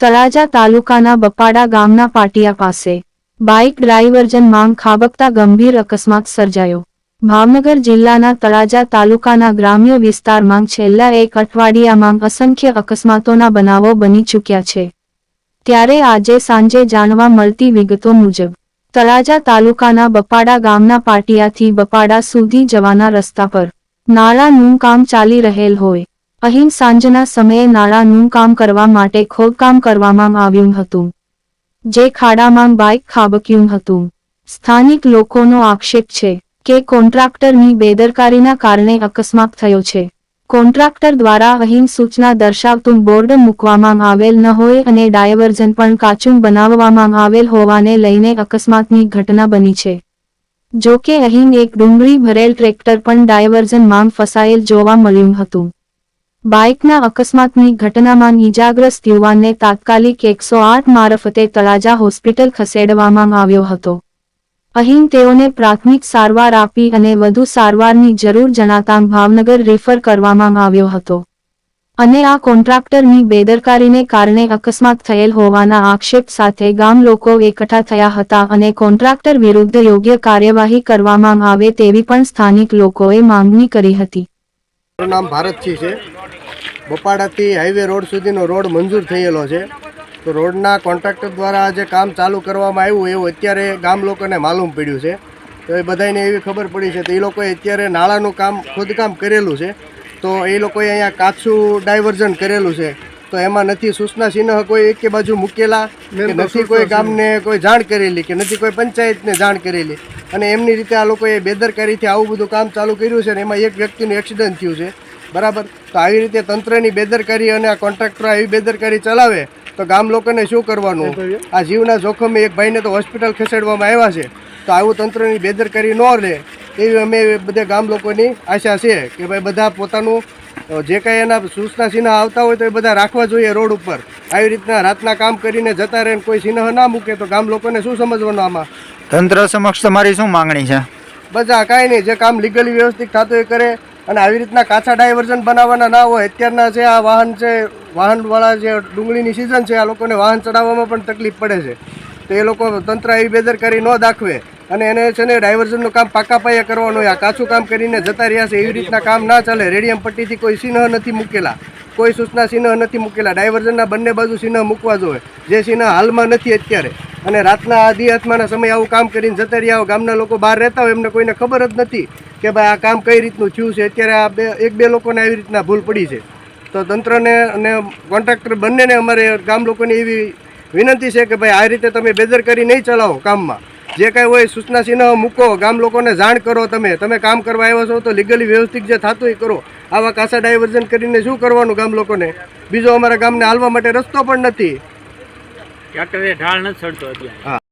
તળાજા તાલુકાના બપાડા ગામના પાટિયા પાસે. બાઇક ડ્રાઈવરજન માંગ ખાબકતા ગંભીર અકસ્માત સર્જાયો. ભાવનગર જિલ્લાના તળાજા તાલુકાના ગ્રામ્ય વિસ્તારમાં છેલ્લા એક અઠવાડિયામાં અસંખ્ય અકસ્માતોના બનાવો બની ચૂક્યા છે. ત્યારે આજે સાંજે જાણવા મળતી વિગતો મુજબ, તળાજા તાલુકાના બપાડા ગામના પાટિયાથી બપાડા સુધી જવાના રસ્તા પર નાળાનું કામ ચાલી રહેલ હોય. અહીં સાંજના સમયે નાળાનું કામ કરવા માટે ખોદકામ કરવામાં આવ્યું હતું. જે ખાડામાં બાઇક ખાબક્યું હતું. સ્થાનિક લોકોનો આક્ષેપ છે કે કોન્ટ્રાક્ટરની બેદરકારીના કારણે અકસ્માત થયો છે. કોન્ટ્રાક્ટર દ્વારા અહીં સૂચના દર્શાવતું બોર્ડ મૂકવામાં આવેલ ન હોય અને ડાયવર્ઝન પણ કાચું બનાવવામાં આવેલ હોવાને લઈને અકસ્માતની ઘટના બની છે. જો કે અહીં એક ડુંગળી ભરેલ ટ્રેક્ટર પણ ડાયવર્ઝન માંગ ફસાયેલ જોવા મળ્યું હતું. બાઇકના અકસ્માતની ઘટનામાં ઇજાગ્રસ્ત યુવાનને તાત્કાલિક એકસો આઠ મારફતે તળાજા હોસ્પિટલ ખસેડવામાં આવ્યો હતો. અહીં તેઓને પ્રાથમિક સારવાર આપી અને વધુ સારવારની જરૂર જણાતાં ભાવનગર રેફર કરવામાં આવ્યો હતો. અને આ કોન્ટ્રાક્ટરની બેદરકારીને કારણે અકસ્માત થયેલ હોવાના આક્ષેપ સાથે ગામ લોકો એકઠા થયા હતા અને કોન્ટ્રાક્ટર વિરુદ્ધ યોગ્ય કાર્યવાહી કરવામાં આવે તેવી પણ સ્થાનિક લોકોએ માંગણી કરી હતી. નામ ભારતસિંહ છે. બપાડાથી હાઈવે રોડ સુધીનો રોડ મંજૂર થયેલો છે. તો રોડના કોન્ટ્રાક્ટર દ્વારા જે કામ ચાલુ કરવામાં આવ્યું એવું અત્યારે ગામ લોકોને માલુમ પડ્યું છે. તો એ બધાને એવી ખબર પડી છે તો એ લોકોએ અત્યારે નાળાનું કામ ખોદકામ કરેલું છે. તો એ લોકોએ અહીંયા કાચું ડાયવર્ઝન કરેલું છે. તો એમાં નથી સૂચના ચિહ્ન કોઈ એક બાજુ મૂકેલા કે નથી કોઈ ગામને કોઈ જાણ કરેલી કે નથી કોઈ પંચાયતને જાણ કરેલી. અને એમની રીતે આ લોકોએ બેદરકારીથી આવું બધું કામ ચાલુ કર્યું છે ને એમાં એક વ્યક્તિનું એક્સિડન્ટ થયું છે. બરાબર? તો આવી રીતે તંત્રની બેદરકારી અને આ કોન્ટ્રાક્ટર આવી બેદરકારી ચલાવે તો ગામ લોકોને શું કરવાનું? આ જીવના જોખમે એક ભાઈને તો હોસ્પિટલ ખસેડવામાં આવ્યા છે. તો આવું તંત્રની બેદરકારી ન રહે એવી અમે બધા ગામ લોકોની આશા છે કે ભાઈ બધા પોતાનું જે કાંઈ એના સૂચના ચિહ્ન આવતા હોય તો એ બધા રાખવા જોઈએ રોડ ઉપર. આવી રીતના રાતના કામ કરીને જતા રહે કોઈ સિન્હ ના મૂકે તો ગામ લોકોને શું સમજવાનું આમાં? તંત્ર સમક્ષ તમારી શું માંગણી છે? બધા કાંઈ નહીં જે કામ લીગલી વ્યવસ્થિત થતું એ કરે. અને આવી રીતના કાચા ડાયવર્ઝન બનાવવાના ના હોય, અત્યારના જે આ વાહન છે, વાહનવાળા જે ડુંગળીની સિઝન છે, આ લોકોને વાહન ચડાવવામાં પણ તકલીફ પડે છે. તો એ લોકો તંત્ર એવી બેદરકારી ન દાખવે અને એને છે ને ડાયવર્ઝનનું કામ પાકા પાયે કરવાનું હોય, આ કાચું કામ કરીને જતા રહ્યા છે, એવી રીતના કામ ના ચાલે. રેડિયમ પટ્ટીથી કોઈ સિંહ નથી મૂકેલા. કોઈ સૂચના સિંહ નથી મૂકેલા. ડાયવર્ઝનના બંને બાજુ સિંહ મૂકવા જોઈએ. જે સિંહ હાલમાં નથી અત્યારે. અને રાતના આધી હાથમાંના સમયે આવું કામ કરીને જતા રહ્યા હોય, ગામના લોકો બહાર રહેતા હોય, એમને કોઈને ખબર જ નથી. કે ભાઈ આ કામ કઈ રીતનું થયું છે? અત્યારે આ બે એક બે લોકોને આવી રીતના ભૂલ પડી છે. તો તંત્રને અને કોન્ટ્રાક્ટર બંનેને અમારે ગામ લોકોની એવી વિનંતી છે કે ભાઈ આ રીતે તમે બેદરકારી નહીં ચલાવો કામમાં. જે કાંઈ હોય સૂચના ચિહ્ન મૂકો ગામ લોકોને જાણ કરો તમે. તમે કામ કરવા આવ્યા છો તો લીગલી વ્યવસ્થિત જે થતું એ કરો. આવા કાસા ડાયવર્ઝન કરીને શું કરવાનું ગામ લોકોને? બીજો અમારા ગામને હાલવા માટે રસ્તો પણ નથી. ટ્રેક્ટરે ઢાળ નથી ચડતો અત્યારે.